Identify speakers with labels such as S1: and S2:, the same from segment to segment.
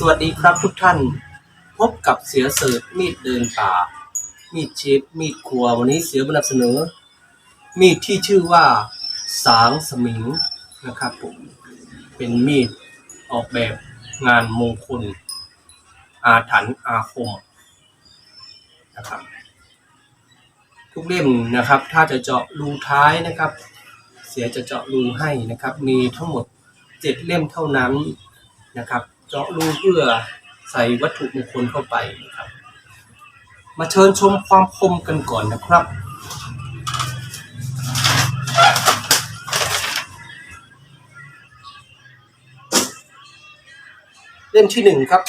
S1: สวัสดีครับทุกท่าน พบกับเสือเสิร์ชมีดเดินป่า มีดเชฟมีดครัววันนี้เสือบนำเสนอ มีดที่ชื่อว่า สางสมิงนะครับผมเป็นมีดออกแบบงานมงคล อาถรรพ์อาคมนะครับทุกเล่มนะครับ ถ้าจะเจาะรูท้ายนะครับ เสียจะเจาะรูให้นะครับ มีทั้งหมดเจ็ดเล่มเท่านั้นนะครับ เจาะรูเพื่อใส่วัตถุมงคลเข้าไปนะครับ มาเชิญชมความคมกันก่อนนะครับเล่มที่หนึ่งครับ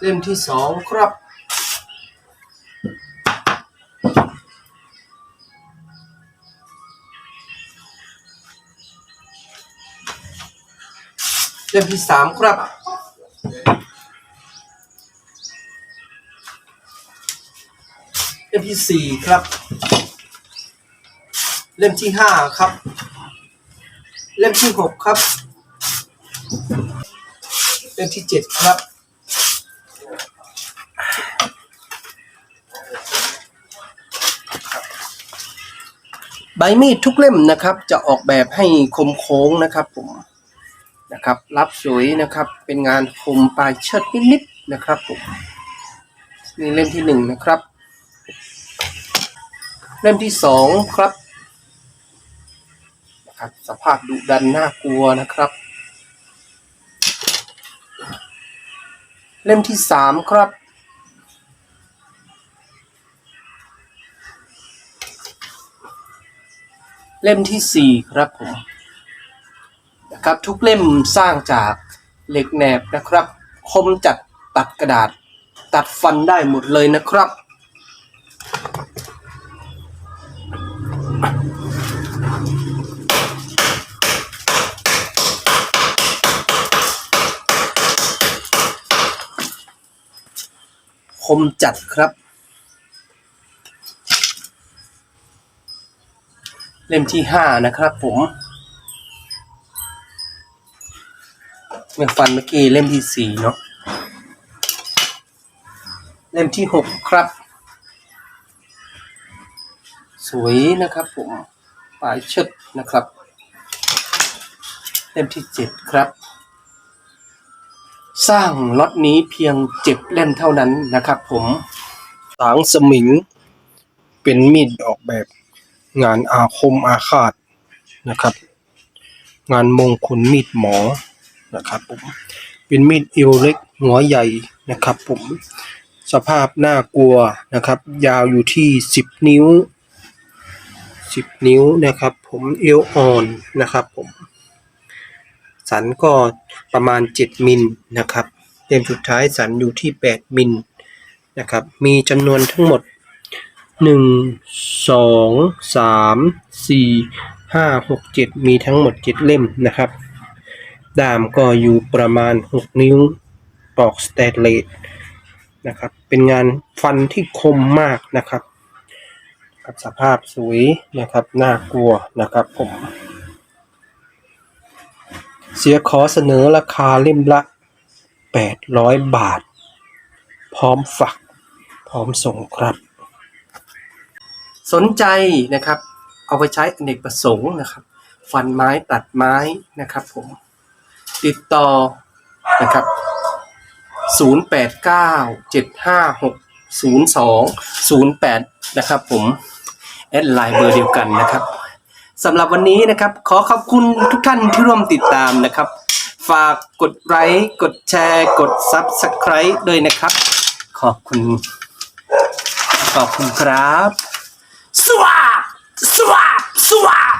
S1: เล่มที่สองครับ เล่มที่สามครับ เล่มที่สี่ครับ เล่มที่ห้าครับ เล่มที่หกครับ เล่มที่เจ็ดครับ ใบมีดทุกเล่มนะครับ จะออกแบบให้คมโค้งนะครับผม นะครับ รับสวยนะครับ เป็นงานคมปลายเชิดนิดๆนะครับผมนี่เล่มที่หนึ่งนะครับ เล่มที่สองครับนะครับสภาพดุดันน่ากลัวนะครับ เล่มที่สามครับ เล่มที่สี่ครับผม ครับทุกเล่มสร้างจากเหล็กแหนบนะครับ คมจัดตัดกระดาษ ตัดฟันได้หมดเลยนะครับ คมจัดครับเล่มที่ห้านะครับผม มฟันเมื่อกี้เล่มที่สี่เนาะเล่มที่หกครับ สวยนะครับผมปลายชิดนะครับ เล่มที่เจ็ดครับ สร้างล็อตนี้เพียงเจ็ดเล่มเท่านั้นนะครับผมสางสมิง เป็นมีดออกแบบ งานอาคมอาฆาตนะครับ งานมงคลมีดหมอ นะครับผมเป็นมีดเอวเล็กหัวใหญ่นะครับผมสภาพน่ากลัวนะครับ ยาวอยู่ที่สิบนิ้วสิบนิ้วนะครับ ผมเอวอ่อนนะครับผมสันก็ประมาณเจ็ดมิลนะครับเล่มสุดท้ายสันอยู่ที่แปดมิลนะครับ มีจำนวนทั้งหมดหนึ่งสองสามสี่ห้าหกเจ็ดมีทั้งหมดเจ็ดเล่มนะครับ ดามก็อยู่ประมาณหกนิ้วปอกสแตนเลสนะครับ เป็นงานฟันที่คมมากนะครับครับสภาพสวยนะครับ น่ากลัวนะครับผม เสียขอเสนอราคาเล่มละแปดร้อยบาท พร้อมฝัก พร้อมส่งครับ สนใจนะครับ เอาไปใช้อเนกประสงค์นะครับ ฟันไม้ตัดไม้นะครับผม ติดต่อนะครับ 0897560208 นะครับผม แอดไลน์เบอร์เดียวกันนะครับสำหรับวันนี้นะครับ ขอขอบคุณทุกท่านที่ร่วมติดตามนะครับ ฝากกดไลค์กดแชร์ กด Subscribe ด้วยนะครับ ขอบคุณ ขอบคุณครับสวัสดีสวัสดีสวัสดี